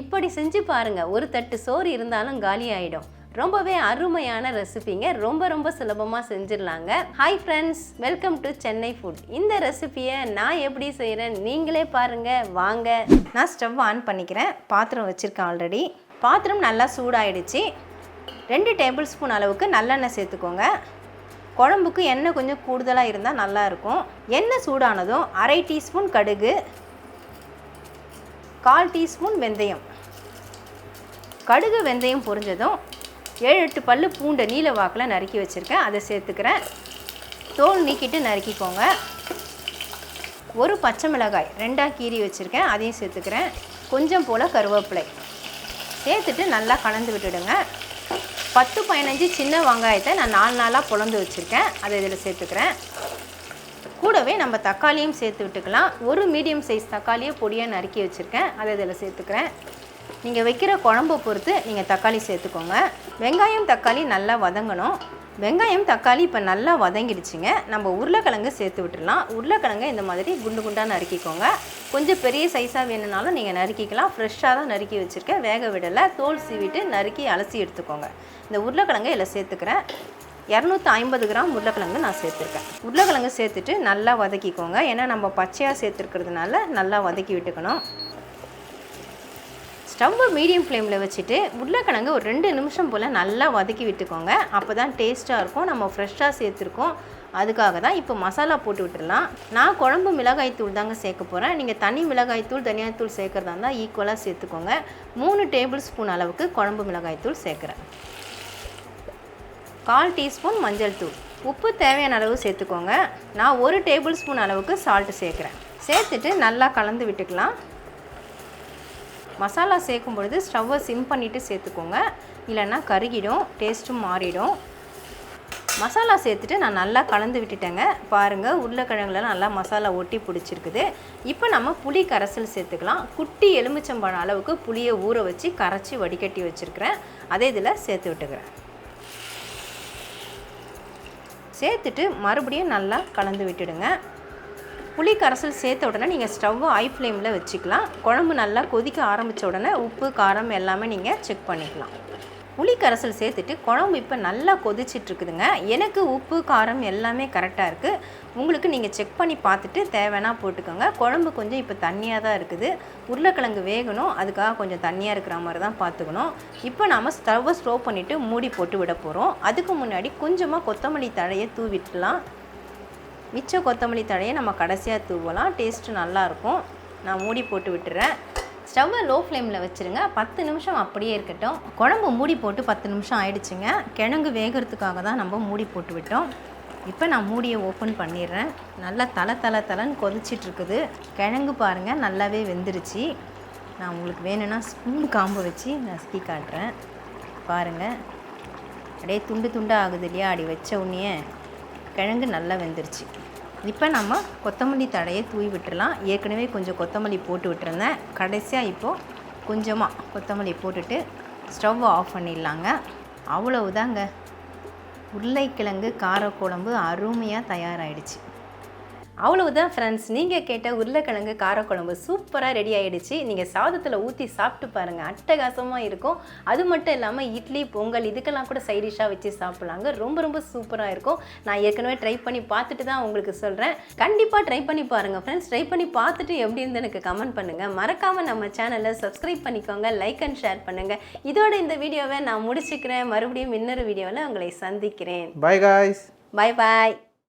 இப்படி செஞ்சு பாருங்கள் ஒரு தட்டு சோறு இருந்தாலும் காலி ஆகிடும் ரொம்பவே அருமையான ரெசிபிங்க. ரொம்ப ரொம்ப சுலபமாக செஞ்சிடலாங்க. Hi friends welcome to Chennai food இந்த ரெசிபியை நான் எப்படி செய்கிறேன் நீங்களே பாருங்க. வாங்க. நான் ஸ்டவ் ஆன் பண்ணிக்கிறேன். பாத்திரம் வச்சுருக்கேன் ஆல்ரெடி பாத்திரம் நல்லா சூடாயிடுச்சு. ரெண்டு டேபிள் ஸ்பூன் அளவுக்கு நல்லெண்ணெய் சேர்த்துக்கோங்க. குழம்புக்கு எண்ணெய் கொஞ்சம் கூடுதலாக இருந்தால் நல்லாயிருக்கும் எண்ணெய் சூடானதும் அரை டீஸ்பூன் கடுகு கால் டீஸ்பூன் வெந்தயம். கடுகு வெந்தயம் பொரிஞ்சதும் ஏழு எட்டு பல்லு பூண்டை நீல வாக்கில் நறுக்கி வச்சுருக்கேன். அதை சேர்த்துக்கிறேன். தோல் நீக்கிட்டு நறுக்கிக்கோங்க. ஒரு பச்சை மிளகாய் ரெண்டாக கீறி வச்சுருக்கேன். அதையும் சேர்த்துக்கிறேன். கொஞ்சம் போல் கருவேப்பிலை. சேர்த்துட்டு நல்லா கலந்து விட்டுடுங்க. பத்து பதினஞ்சு சின்ன வெங்காயத்தை நான் நாலு நாளாக பொழந்து வச்சுருக்கேன். அதை இதில் சேர்த்துக்கிறேன். கூடவே நம்ம தக்காளியும் சேர்த்து விட்டுக்கலாம். ஒரு மீடியம் சைஸ் தக்காளியை பொடியாக நறுக்கி வச்சுருக்கேன். அதை இதில் சேர்த்துக்கிறேன். நீங்கள் வைக்கிற குழம்பை பொறுத்து நீங்கள் தக்காளி சேர்த்துக்கோங்க. வெங்காயம் தக்காளி நல்லா வதங்கணும். வெங்காயம் தக்காளி இப்போ நல்லா வதங்கிடுச்சுங்க. நம்ம உருளைக்கிழங்கு சேர்த்து விட்டுடலாம். உருளைக்கிழங்கு இந்த மாதிரி குண்டு குண்டாக நறுக்கிக்கோங்க. கொஞ்சம் பெரிய சைஸாக வேணும்னாலும் நீங்கள் நறுக்கிக்கலாம். ஃப்ரெஷ்ஷாக தான் நறுக்கி வச்சுருக்கேன். வேக விடலை. தோல் சீவிட்டு நறுக்கி அலசி எடுத்துக்கோங்க. இந்த உருளைக்கிழங்கு இதில் சேர்த்துக்கிறேன். இரநூத்தி ஐம்பது கிராம் உருளைக்கிழங்கு நான் சேர்த்துருக்கேன். உருளைக்கிழங்கு சேர்த்துட்டு நல்லா வதக்கிக்கோங்க. ஏன்னா நம்ம பச்சையாக சேர்த்துருக்கிறதுனால நல்லா வதக்கி விட்டுக்கணும். ஸ்டவ்வை மீடியம் ஃப்ளேமில் வச்சுட்டு உருளைக்கிழங்கு ஒரு ரெண்டு நிமிஷம் போல் நல்லா வதக்கி விட்டுக்கோங்க. அப்போ தான் டேஸ்ட்டாக இருக்கும். நம்ம ஃப்ரெஷ்ஷாக சேர்த்துருக்கோம். அதுக்காக தான் இப்போ மசாலா போட்டு விட்டுடலாம். நான் குழம்பு மிளகாய் தூள் தாங்க சேர்க்க போகிறேன் நீங்கள் தனி மிளகாய் தூள் தனியாத்தூள் சேர்க்குறதா இருந்தால் ஈக்குவலாக சேர்த்துக்கோங்க. மூணு டேபிள் ஸ்பூன் அளவுக்கு குழம்பு மிளகாய் தூள் சேர்க்குறேன். கால் டீஸ்பூன் மஞ்சள் தூள். உப்பு தேவையான அளவு சேர்த்துக்கோங்க. நான் ஒரு டேபிள் ஸ்பூன் அளவுக்கு சால்ட்டு சேர்க்குறேன். சேர்த்துட்டு நல்லா கலந்து விட்டுக்கலாம். மசாலா சேர்க்கும் பொழுது ஸ்டவ்வை சிம் பண்ணிவிட்டு சேர்த்துக்கோங்க. இல்லைன்னா கருகிடும் டேஸ்ட்டும் மாறிடும். மசாலா சேர்த்துட்டு நான் நல்லா கலந்து விட்டுட்டேங்க. பாருங்கள் உருளைக்கிழங்குலாம் நல்லா மசாலா ஒட்டி பிடிச்சிருக்குது. இப்போ நம்ம புளி கரைசல் சேர்த்துக்கலாம். குட்டி எலுமிச்சம்பழம் அளவுக்கு புளியை ஊற வச்சு கரைச்சி வடிகட்டி வச்சுருக்கிறேன். அதே இதில் சேர்த்து விட்டுக்கிறேன். சேர்த்துட்டு மறுபடியும் நல்லா கலந்து விட்டுடுங்க. புளி கரைசல் சேர்த்த உடனே நீங்கள் ஸ்டவ்வை ஹை ஃப்ளேமில் வச்சுக்கலாம். குழம்பு நல்லா கொதிக்க ஆரம்பித்த உடனே உப்பு காரம் எல்லாமே நீங்கள் செக் பண்ணிக்கலாம். புளி கரைசல் சேர்த்துட்டு குழம்பு இப்போ நல்லா கொதிச்சிட்ருக்குதுங்க. எனக்கு உப்பு காரம் எல்லாமே கரெக்டாக இருக்குது உங்களுக்கு நீங்கள் செக் பண்ணி பார்த்துட்டு தேவைன்னா போட்டுக்கோங்க. குழம்பு கொஞ்சம் இப்போ தண்ணியாக தான் இருக்குது. உருளைக்கிழங்கு வேகணும். அதுக்காக கொஞ்சம் தண்ணியாக இருக்கிற மாதிரி தான் பார்த்துக்கணும். இப்போ நாம் ஸ்டவ்வை ஸ்லோ பண்ணிவிட்டு மூடி போட்டு விட போகிறோம் அதுக்கு முன்னாடி கொஞ்சமாக கொத்தமல்லி தழையை தூவிட்டுலாம். மிச்ச கொத்தமல்லி தழையை நம்ம கடைசியாக தூவலாம். டேஸ்ட்டு நல்லாயிருக்கும் நான் மூடி போட்டு விட்டுறேன். ஸ்டவ்வை லோ ஃப்ளேமில் வச்சுருங்க. பத்து நிமிஷம் அப்படியே இருக்கட்டும். குழம்பு மூடி போட்டு பத்து நிமிஷம் ஆயிடுச்சுங்க. கிழங்கு வேகிறதுக்காக தான் நம்ம மூடி போட்டு விட்டோம். இப்போ நான் மூடியை ஓப்பன் பண்ணிடுறேன். நல்லா தலை தலை தலைன்னு கொதிச்சிட்ருக்குது. கிழங்கு பாருங்கள் நல்லாவே வெந்துருச்சு. நான் உங்களுக்கு வேணும்னா ஸ்பூன் காம்பு வச்சு நசுக்கி காட்டுறேன். பாருங்கள் அப்படியே துண்டு துண்டாக ஆகுது இல்லையா? அப்படி வச்ச உடனே கிழங்கு நல்லா வெந்துருச்சு. இப்போ நம்ம கொத்தமல்லி தழையை தூவி விட்டுடலாம். ஏற்கனவே கொஞ்சம் கொத்தமல்லி போட்டு விட்டுருந்தேன். கடைசியாக இப்போது கொஞ்சமாக கொத்தமல்லி போட்டுட்டு ஸ்டவ் ஆஃப் பண்ணிடலாங்க. அவ்வளவுதாங்க. உருளைக்கிழங்கு காரக்குழம்பு அருமையாக தயாராகிடுச்சு அவ்வளவுதான் ஃப்ரெண்ட்ஸ் நீங்கள் கேட்ட உருளைக்கிழங்கு காரக்குழம்பு சூப்பராக ரெடி ஆகிடுச்சு நீங்கள் சாதத்தில் ஊற்றி சாப்பிட்டு பாருங்கள் அட்டகாசமாக இருக்கும். அது மட்டும் இல்லாமல் இட்லி பொங்கல் இதுக்கெல்லாம் கூட சைடிஷாக வச்சு சாப்பிட்லாங்க. ரொம்ப ரொம்ப சூப்பராக இருக்கும். நான் ஏற்கனவே ட்ரை பண்ணி பார்த்துட்டு தான் உங்களுக்கு சொல்கிறேன் கண்டிப்பாக ட்ரை பண்ணி பாருங்கள் ஃப்ரெண்ட்ஸ் ட்ரை பண்ணி பார்த்துட்டு எப்படி இருந்து எனக்கு கமெண்ட் பண்ணுங்கள் மறக்காமல் நம்ம சேனலை சப்ஸ்கிரைப் பண்ணிக்கோங்க. லைக் அண்ட் ஷேர் பண்ணுங்கள் இதோட இந்த வீடியோவை நான் முடிச்சுக்கிறேன். மறுபடியும் இன்னொரு வீடியோவில் உங்களை சந்திக்கிறேன். பாய் காய்ஸ் பாய் பாய்